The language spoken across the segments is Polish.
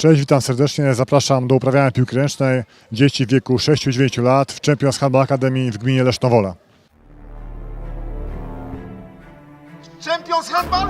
Cześć, witam serdecznie. Zapraszam do uprawiania piłki ręcznej dzieci w wieku 6-9 lat w Champions Handball Academy w gminie Lesznowola. Champions Handball?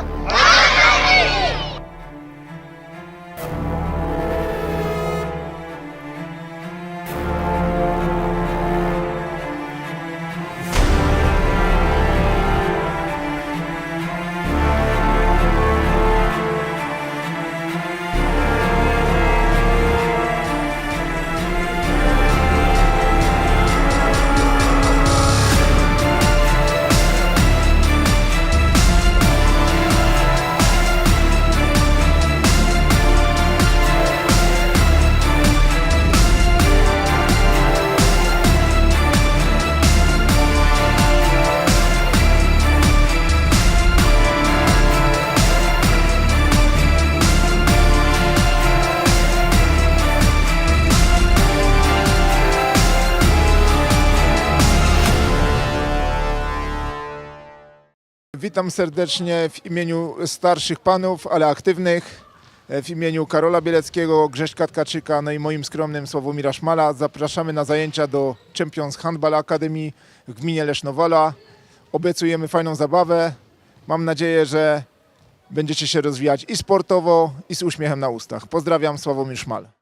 Witam serdecznie w imieniu starszych panów, ale aktywnych. e, W imieniu Karola Bieleckiego, Grześka Tkaczyka, no i moim skromnym Sławomira Szmala. Zapraszamy na zajęcia do Champions Handball Academy w gminie Lesznowola. Obiecujemy fajną zabawę. Mam nadzieję, że będziecie się rozwijać i sportowo, i z uśmiechem na ustach. Pozdrawiam, Sławomir Szmal.